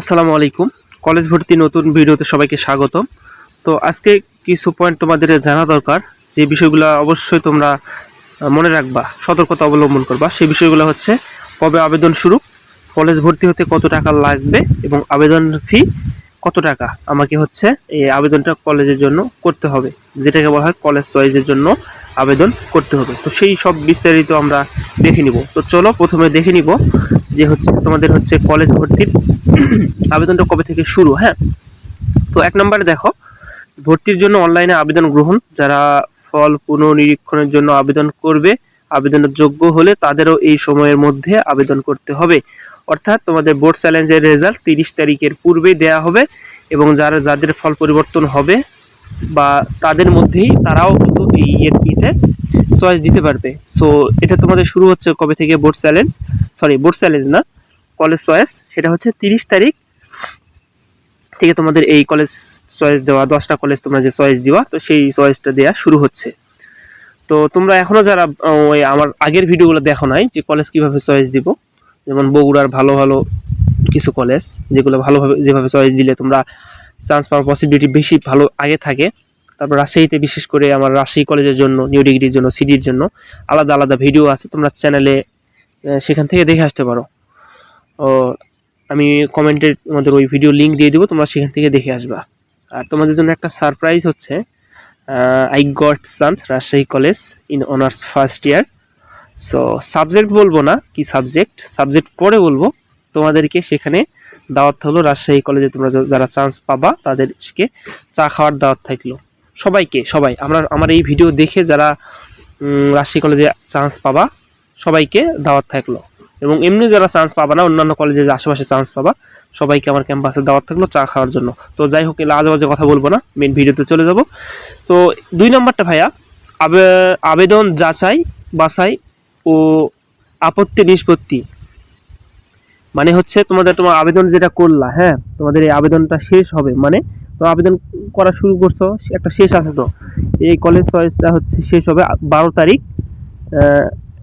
আসসালামু আলাইকুম। কলেজ ভর্তি নতুন ভিডিওতে সবাইকে স্বাগতম। তো আজকে কিছু পয়েন্ট তোমাদের জানা দরকার। যে বিষয়গুলো অবশ্যই তোমরা মনে রাখবা, সতর্কতা অবলম্বন করবা। সেই বিষয়গুলো হচ্ছে, কবে আবেদন শুরু, কলেজ ভর্তি হতে কত টাকা লাগবে এবং আবেদন ফি কত টাকা? আমাকে হচ্ছে এই আবেদনটা কলেজের জন্য করতে হবে। যেটাকে বলা হয় কলেজ চয়েসের জন্য আবেদন করতে হবে। তো সেই সব বিস্তারিত আমরা দেখে নিব। তো চলো প্রথমে দেখে নিব যে হচ্ছে, তোমাদের হচ্ছে কলেজ ভর্তির আবেদনটা কবে থেকে শুরু হ্যাঁ? তো এক নম্বরে দেখো, ভর্তির জন্য অনলাইনে আবেদন গ্রহণ, যারা ফল পুনঃনিরীক্ষণের জন্য আবেদন করবে, আবেদনের যোগ্য হলে তাদেরও এই সময়ের মধ্যে আবেদন করতে হবে। অর্থাৎ তোমাদের বোর্ড চ্যালেঞ্জের রেজাল্ট তিরিশ তারিখের পূর্বেই দেয়া হবে এবং যারা, যাদের ফল পরিবর্তন হবে বা তাদের মধ্যেই তারাও কিন্তু এই ইয়েতে চয়েস দিতে পারবে। সো এটা তোমাদের শুরু হচ্ছে কবে থেকে board challenge? Sorry board challenge না কলেজ চয়েস সেটা হচ্ছে তিরিশ তারিখ থেকে তোমাদের এই কলেজ চয়েস দেওয়া, দশটা কলেজ তোমরা যে চয়েস দিবা, তো সেই চয়েসটা দেওয়া শুরু হচ্ছে। তো তোমরা এখনও যারা ওই আমার আগের ভিডিওগুলো দেখো নাই, যে কলেজ কীভাবে চয়েস দিব, যেমন বগুড়ার ভালো ভালো কিছু কলেজ যেগুলো ভালোভাবে, যেভাবে চয়েস দিলে তোমরা চান্স পাওয়ার পসিবিলিটি বেশি ভালো আগে থাকে। তারপর রাজশাহীতে বিশেষ করে আমার রাজশাহী কলেজের জন্য নিউ ডিগ্রির জন্য সিডির জন্য আলাদা আলাদা ভিডিও আছে, তোমরা চ্যানেলে সেখান থেকে দেখে আসতে পারো। আমি কমেন্টের আমাদের ওই ভিডিও লিঙ্ক দিয়ে দেবো, তোমরা সেখান থেকে দেখে আসবা। আর তোমাদের জন্য একটা সারপ্রাইজ হচ্ছে I got chance Rajshahi college in honours first year so subject বলব না, কি সাবজেক্ট সাবজেক্ট পরে বলব, তোমাদেরকে সেখানে দাওয়াত হলো রাজশাহী কলেজে তোমরা যারা চান্স পাবা, তাদেরকে চা খাওয়ার দাওয়াত থাকল। সবাইকে, সবাই, আমরা, আমার এই ভিডিও দেখে যারা রাজশাহী কলেজে চান্স পাবা, সবাইকে দাওয়াত থাকল। এবং এমনি যারা চান্স পাবা না, অন্যান্য কলেজে আশেপাশে চান্স পাবা, সবাইকে আমার ক্যাম্পাসে দাওয়াত থাকল চা খাওয়ার জন্য। তো যাই হোক, এলা আজে কথা বলব না মেন ভিডিওতে চলে যাব। তো দুই নম্বরটা ভাইয়া, আবে- আবেদন যাচাই, বাছাই ও আপত্তি নিষ্পত্তি। মানে হচ্ছে তোমাদের তোমার আবেদন যেটা করলা হ্যাঁ তোমাদের এই আবেদনটা শেষ হবে মানে তো আবেদন করা শুরু করছ, একটা শেষ আছে তো। এই কলেজ চয়েসটা হচ্ছে শেষ হবে বারো তারিখ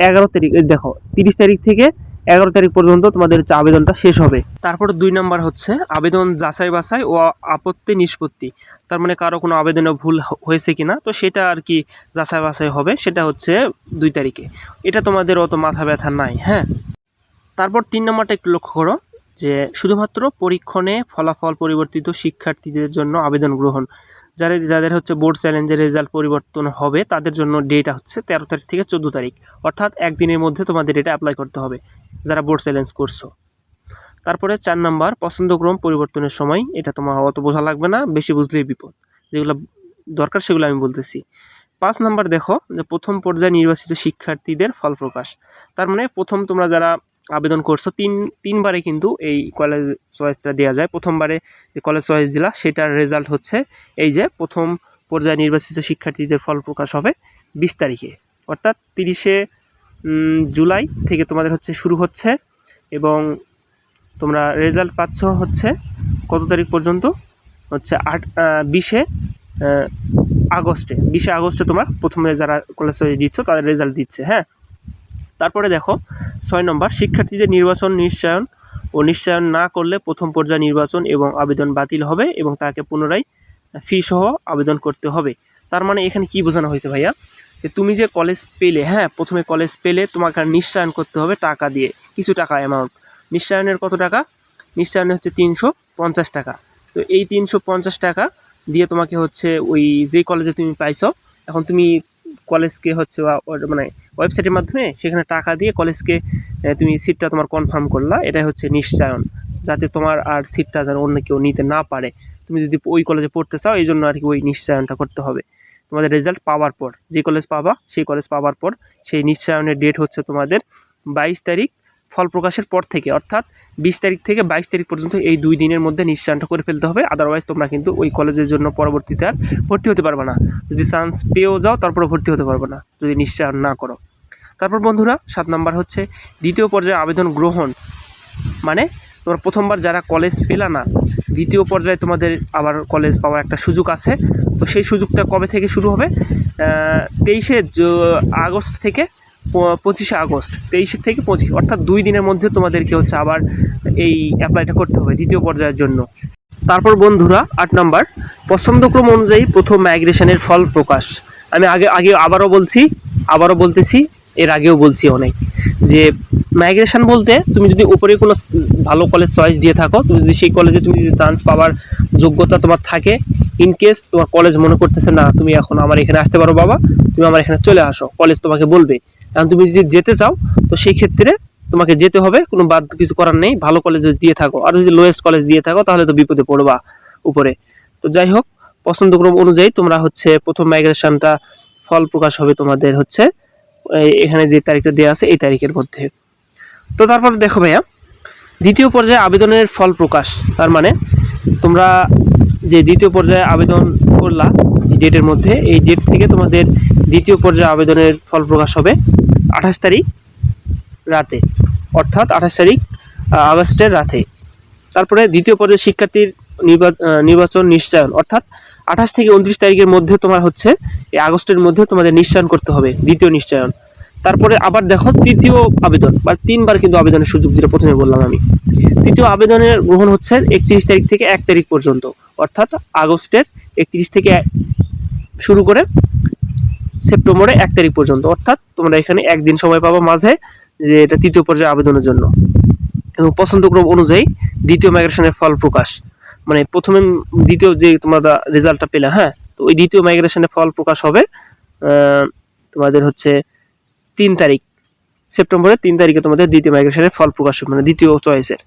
এগারো তারিখ দেখো, তিরিশ তারিখ থেকে এগারো তারিখ পর্যন্ত তোমাদের হচ্ছে আবেদনটা শেষ হবে। তারপর দুই নাম্বার হচ্ছে আবেদন যাচাই বাছাই ও আপত্তি নিষ্পত্তি। তার মানে কারও কোনো আবেদনে ভুল হয়েছে কিনা, তো সেটা আর কি যাচাই বাছাই হবে, সেটা হচ্ছে দুই তারিখে। এটা তোমাদের অত মাথা ব্যথা নাই হ্যাঁ? তারপর তিন নম্বরটা একটু লক্ষ্য করো, যে শুধুমাত্র পরীক্ষণে ফলাফল পরিবর্তিত শিক্ষার্থীদের জন্য আবেদন গ্রহণ। যারা যাদের হচ্ছে বোর্ড চ্যালেঞ্জের রেজাল্ট পরিবর্তন হবে, তাদের জন্য ডেটা হচ্ছে তেরো তারিখ থেকে চোদ্দ তারিখ। অর্থাৎ একদিনের মধ্যে তোমাদের এটা অ্যাপ্লাই করতে হবে। যারা বোর্ড চ্যালেঞ্জ করছ। তারপরে চার নাম্বার, পছন্দক্রম পরিবর্তনের সময়। এটা তোমার অত বোঝা লাগবে না, বেশি বুঝলেই বিপদ। যেগুলো দরকার সেগুলো আমি বলতেছি। পাঁচ নাম্বার দেখো, যে প্রথম পর্যায়ে নির্বাচিত শিক্ষার্থীদের ফল প্রকাশ। তার মানে প্রথম তোমরা যারা আবেদন করছ, তিন, তিনবারে কিন্তু এই কলেজ চয়েসটা দেওয়া যায়। প্রথমবারে যে কলেজ চয়েস দিলা, সেটার রেজাল্ট হচ্ছে এই যে প্রথম পর্যায়ে নির্বাচিত শিক্ষার্থীদের ফল প্রকাশ হবে বিশ তারিখে। অর্থাৎ তিরিশে জুলাই থেকে তোমাদের হচ্ছে শুরু হচ্ছে এবং তোমরা রেজাল্ট পাচ্ছ হচ্ছে কত তারিখ পর্যন্ত? হচ্ছে আট বিশে আগস্টে। বিশে আগস্টে তোমার প্রথমে যারা কলেজ দিচ্ছ তাদের রেজাল্ট দিচ্ছে হ্যাঁ? তারপরে দেখো, ছয় নম্বর, শিক্ষার্থীদের নির্বাচন নিশ্চয়ন ও নিশ্চয়ন না করলে প্রথম পর্যায়ে নির্বাচন এবং আবেদন বাতিল হবে এবং তাকে পুনরায় ফি সহ আবেদন করতে হবে। তার মানে এখানে কি বোঝানো হয়েছে ভাইয়া? যে তুমি যে কলেজ পেলে হ্যাঁ প্রথমে কলেজ পেলে তোমাকে নিশ্চয়ন করতে হবে টাকা দিয়ে। কিছু টাকা অ্যামাউন্ট নিশ্চয়নের কত টাকা? নিশ্চয়নে হচ্ছে তিনশো পঞ্চাশ টাকা। তো এই তিনশো পঞ্চাশ টাকা দিয়ে তোমাকে হচ্ছে ওই যে কলেজে তুমি পাইছো, এখন তুমি কলেজকে হচ্ছে মানে ওয়েবসাইটের মাধ্যমে সেখানে টাকা দিয়ে কলেজকে তুমি সিটটা তোমার কনফার্ম করলা। এটাই হচ্ছে নিশ্চয়ন যাতে তোমার আর সিটটা যেন অন্য কেউ নিতে না পারে। তুমি যদি ওই কলেজে পড়তে চাও, এই জন্য আর কি ওই নিশ্চয়নটা করতে হবে। তোমাদের রেজাল্ট পাওয়ার পর, যে কলেজ পাবা, সেই কলেজ পাওয়ার পর, সেই নিশ্চয়নের ডেট হচ্ছে তোমাদের বাইশ তারিখ ফল প্রকাশের পর থেকে, অর্থাৎ বিশ তারিখ থেকে বাইশ তারিখ পর্যন্ত এই দুই দিনের মধ্যে নিশ্চয়নটা করে ফেলতে হবে। আদারওয়াইজ তোমরা কিন্তু ওই কলেজের জন্য পরবর্তীতে আর ভর্তি হতে পারবে না। যদি চান্স পেয়েও যাও তারপরে ভর্তি হতে পারবে না, যদি নিশ্চয়ন না করো। তারপর বন্ধুরা, সাত নাম্বার হচ্ছে দ্বিতীয় পর্যায়ে আবেদন গ্রহণ মানে তোমরা প্রথমবার যারা কলেজ পেলা না, দ্বিতীয় পর্যায়ে তোমাদের আবার কলেজ পাওয়ার একটা সুযোগ আছে। তো সেই সুযোগটা কবে থেকে শুরু হবে? তেইশে আগস্ট থেকে পঁচিশে আগস্ট, তেইশে থেকে পঁচিশ, অর্থাৎ দুই দিনের মধ্যে তোমাদেরকে হচ্ছে আবার এই অ্যাপ্লাইটা করতে হবে দ্বিতীয় পর্যায়ের জন্য। তারপর বন্ধুরা, আট নাম্বার, পছন্দক্রম অনুযায়ী প্রথম মাইগ্রেশনের ফল প্রকাশ। আমি আগে আগে আবারও বলছি, আবারও বলতেছি এর আগেও বলছি অনেক, যে মাইগ্রেশন বলতে তুমি যদি উপরে কোনো ভালো কলেজ চয়েস দিয়ে থাকো, তুমি যদি সেই কলেজে তুমি যদি চান্স পাওয়ার যোগ্যতা তোমার থাকে ইন কেস তোমার কলেজ মনে করতেছে, না, তুমি এখন আমার এখানে আসতে পারো বাবা, তুমি আমার এখানে চলে আসো কলেজ তোমাকে বলবে। এখন তুমি যদি যেতে চাও, তো সেই ক্ষেত্রে তোমাকে যেতে হবে, কোনো বাদ কিছু করার নেই, ভালো কলেজ যদি দিয়ে থাকো, আর যদি লোয়েস্ট কলেজ দিয়ে থাকো, তাহলে তো বিপদে পড়বা উপরে। তো যাই হোক, পছন্দক্রম অনুযায়ী তোমরা হচ্ছে প্রথম মাইগ্রেশনটা ফল প্রকাশ হবে তোমাদের হচ্ছে এখানে যে তারিখটা দেওয়া আছে, এই তারিখের মধ্যে। তো তারপর দেখো ভাইয়া, দ্বিতীয় পর্যায়ে আবেদনের ফল প্রকাশ, তার মানে তোমরা যে দ্বিতীয় পর্যায়ে আবেদন করলা ডেটের মধ্যে, এই ডেট থেকে তোমাদের দ্বিতীয় পর্যায়ে আবেদনের ফল প্রকাশ হবে আঠাশ তারিখ রাতে, অর্থাৎ আঠাশ তারিখ আগস্টের রাতে। তারপরে দ্বিতীয় পর্যায়ে শিক্ষার্থীর নির্বা- নির্বাচন নিশ্চয়ন, অর্থাৎ আঠাশ থেকে উনত্রিশ তারিখের মধ্যে তোমার হচ্ছে, এই আগস্টের মধ্যে তোমাদের নিশ্চয়ন করতে হবে, দ্বিতীয় নিশ্চয়ন। তারপরে আবার দেখো তৃতীয় আবেদন, বা তিনবার কিন্তু আবেদনের সুযোগ যেটা প্রথমে বললাম আমি। তৃতীয় আবেদনের গ্রহণ হচ্ছে একত্রিশ তারিখ থেকে এক তারিখ পর্যন্ত, অর্থাৎ আগস্টের একত্রিশ থেকে শুরু করে সেপ্টেম্বরে এক তারিখ পর্যন্ত, অর্থাৎ তোমরা এখানে একদিন সময় পাবো মাঝে যে এটা তৃতীয় পর্যায়ে আবেদনের জন্য। এবং পছন্দক্রম অনুযায়ী দ্বিতীয় মাইগ্রেশনের ফল প্রকাশ। মানে প্রথমে দ্বিতীয় যে তোমরা রেজাল্টটা পেলে হ্যাঁ? তো ওই দ্বিতীয় মাইগ্রেশনের ফল প্রকাশ হবে তোমাদের হচ্ছে তিন তারিখ, সেপ্টেম্বরের তিন তারিখে তোমাদের দ্বিতীয় মাইগ্রেশনের ফল প্রকাশ হবে মানে দ্বিতীয় চয়েসের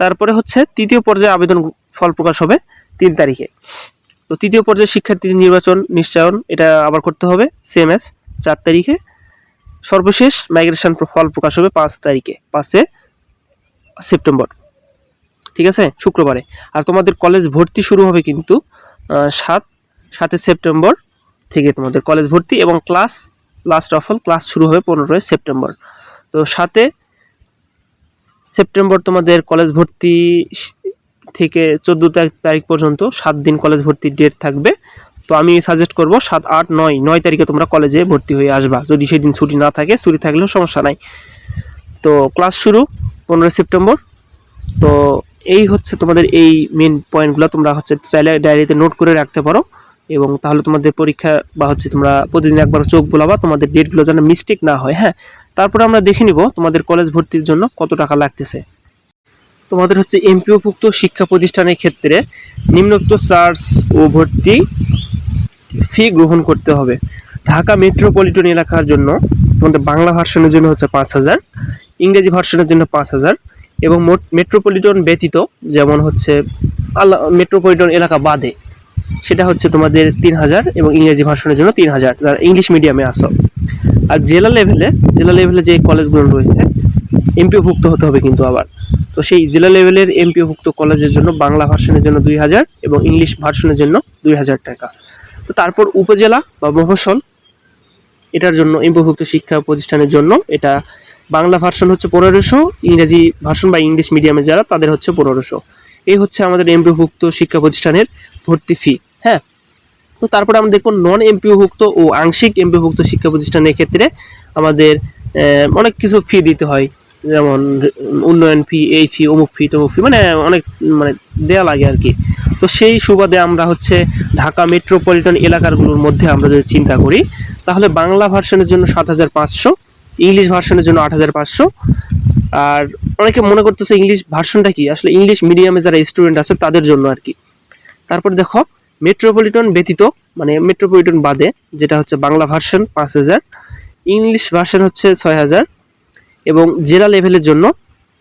তারপরে হচ্ছে তৃতীয় পর্যায়ে আবেদন ফল প্রকাশ হবে তিন তারিখে। তো তৃতীয় পর্যায়ে শিক্ষার্থী নির্বাচন, নিশ্চয়ন, এটা আবার করতে হবে সেম এস চার তারিখে। সর্বশেষ মাইগ্রেশন ফল প্রকাশ হবে পাঁচ তারিখে, পাঁচে সেপ্টেম্বর। ঠিক আছে? শুক্রবারে। আর তোমাদের কলেজ ভর্তি শুরু হবে কিন্তু সাত, সাতে সেপ্টেম্বর থেকে তোমাদের কলেজ ভর্তি এবং class last of all class শুরু হবে পনেরোই সেপ্টেম্বর। তো সাতে সেপ্টেম্বর তোমাদের কলেজ ভর্তি থেকে চোদ্দ তারিখ পর্যন্ত সাত দিন কলেজ ভর্তির ডেট থাকবে। তো আমি সাজেস্ট করব সাত, আট, নয় নয় তারিখে তোমরা কলেজে ভর্তি হয়ে আসবা। যদি সেদিন ছুটি না থাকে, ছুটি থাকলেও সমস্যা নাই। তো ক্লাস শুরু পনেরোই সেপ্টেম্বর। তো এই হচ্ছে তোমাদের এই মেন পয়েন্টগুলো তোমরা হচ্ছে চাইলে ডায়েরিতে নোট করে রাখতে পারো। এবং তাহলে তোমাদের পরীক্ষা বা হচ্ছে তোমরা প্রতিদিন একবার চোখ বোলাবা, তোমাদের ডেটগুলো যেন মিস্টেক না হয় হ্যাঁ? তারপরে আমরা দেখে নিব তোমাদের কলেজ ভর্তির জন্য কত টাকা লাগতেছে। তোমাদের হচ্ছে এমপিওভুক্ত শিক্ষা প্রতিষ্ঠানের ক্ষেত্রে নিম্নোক্ত চার্জ ও ভর্তি ফি গ্রহণ করতে হবে। ঢাকা মেট্রোপলিটন এলাকার জন্য তোমাদের বাংলা ভার্সনের জন্য হচ্ছে পাঁচ হাজার, ইংরেজি ভার্সনের জন্য পাঁচ হাজার এবং মোট- মেট্রোপলিটন ব্যতীত যেমন হচ্ছে আল্লাহ মেট্রোপলিটন এলাকা বাদে, সেটা হচ্ছে তোমাদের তিন হাজার এবং ইংরেজি ভার্সনের জন্য তিন হাজার তারা ইংলিশ মিডিয়ামে আসো। আর জেলা লেভেলে জেলা লেভেলে যে কলেজগুলো রয়েছে এমপিওভুক্ত হতে হবে কিন্তু আবার। তো সেই জেলা লেভেলের এমপিওভুক্ত কলেজের জন্য বাংলা ভার্সনের জন্য দুই হাজার এবং ইংলিশ ভার্সনের জন্য দুই হাজার টাকা। তো তারপর উপজেলা বা মফস্বল, এটার জন্য এমপিওভুক্ত শিক্ষা প্রতিষ্ঠানের জন্য এটা বাংলা ভার্সন হচ্ছে পনেরোশো, ইংরেজি ভার্সন বা ইংলিশ মিডিয়ামে যারা, তাদের হচ্ছে পনেরোশো। এই হচ্ছে আমাদের এমপিওভুক্ত শিক্ষা প্রতিষ্ঠানের ভর্তি ফি হ্যাঁ? তো তারপরে আমরা দেখব নন এমপিওভুক্ত ও আংশিক এমপিওভুক্ত শিক্ষা প্রতিষ্ঠানের ক্ষেত্রে আমাদের অনেক কিছু ফি দিতে হয়। যেমন, উন্নয়ন ফি এই ফি অমুক ফি তমুক ফি মানে অনেক মানে দেয়া লাগে আর কি তো সেই সুবাদে আমরা হচ্ছে ঢাকা মেট্রোপলিটন এলাকাগুলোর মধ্যে আমরা যদি চিন্তা করি, তাহলে বাংলা ভার্সনের জন্য সাত হাজার পাঁচশো ইংলিশ ভার্সনের জন্য আট হাজার পাঁচশো। আর অনেকে মনে করতেছে ইংলিশ ভার্সনটা কি? আসলে ইংলিশ মিডিয়ামে যারা স্টুডেন্ট আছে, তাদের জন্য আর কি। তারপর দেখো মেট্রোপলিটন ব্যতীত মানে মেট্রোপলিটন বাদে, যেটা হচ্ছে বাংলা ভার্সন পাঁচ হাজার, ইংলিশ ভার্সন হচ্ছে ছয় হাজার, এবং জেলা লেভেলের জন্য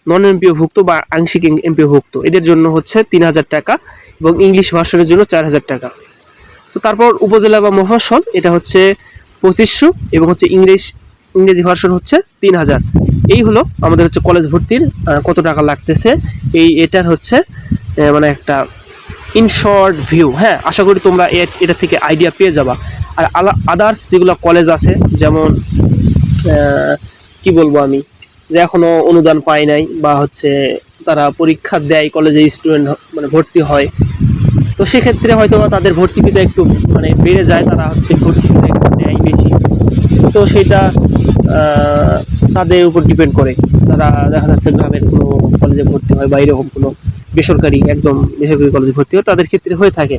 নন এমপিওভুক্ত বা আংশিক এমপিওভুক্ত এদের জন্য হচ্ছে তিন হাজার টাকা, এবং ইংলিশ ভার্সনের জন্য চার হাজার টাকা। তো তারপর উপজেলা বা মফস্বল এটা হচ্ছে পঁচিশশো, এবং হচ্ছে ইংলিশ ইংরেজি ভার্সন হচ্ছে তিন হাজার এই হলো আমাদের হচ্ছে কলেজ ভর্তির কত টাকা লাগতেছে। এই এটার হচ্ছে মানে একটা ইন শর্ট ভিউ হ্যাঁ আশা করি তোমরা এটা থেকে আইডিয়া পেয়ে যাবা। আর আদার্স যেগুলো কলেজ আছে, যেমন কি বলব আমি, যে এখনও অনুদান পায় নাই বা হচ্ছে তারা পরীক্ষা দেয় কলেজে স্টুডেন্ট মানে ভর্তি হয়। তো সেক্ষেত্রে হয়তো তাদের ভর্তি একটু মানে বেড়ে যায়, তারা হচ্ছে ভর্তি একটু নেয় বেশি। তো সেটা তাদের উপর ডিপেন্ড করে। তারা দেখা যাচ্ছে গ্রামের কোনো কলেজে ভর্তি হয় বা এরকম কোনো বেসরকারি, একদম বেসরকারি কলেজে ভর্তি হয়, তাদের ক্ষেত্রে হয়ে থাকে।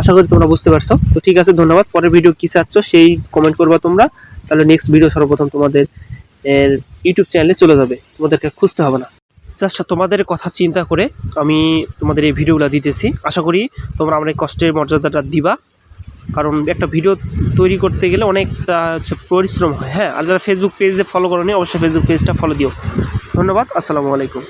আশা করি তোমরা বুঝতে পারছ। তো ঠিক আছে, ধন্যবাদ। পরের ভিডিও কী চাচ্ছ সেই কমেন্ট করবা তোমরা। তাহলে নেক্সট ভিডিও সর্বপ্রথম তোমাদের ইউটিউব চ্যানেলে চলে যাবে। তোমাদেরকে খুঁজতে হবে না। জাস্ট তোমাদের কথা চিন্তা করে আমি তোমাদের এই ভিডিওগুলো দিতেছি। আশা করি তোমরা আমার এই কষ্টের মর্যাদাটা দিবা। কারণ একটা ভিডিও তৈরি করতে গেলে অনেক হচ্ছে পরিশ্রম হয়। হ্যাঁ আর যারা ফেসবুক পেজে ফলো করো অবশ্যই ফেসবুক পেজটা ফলো দিও। ধন্যবাদ, আসসালামু আলাইকুম।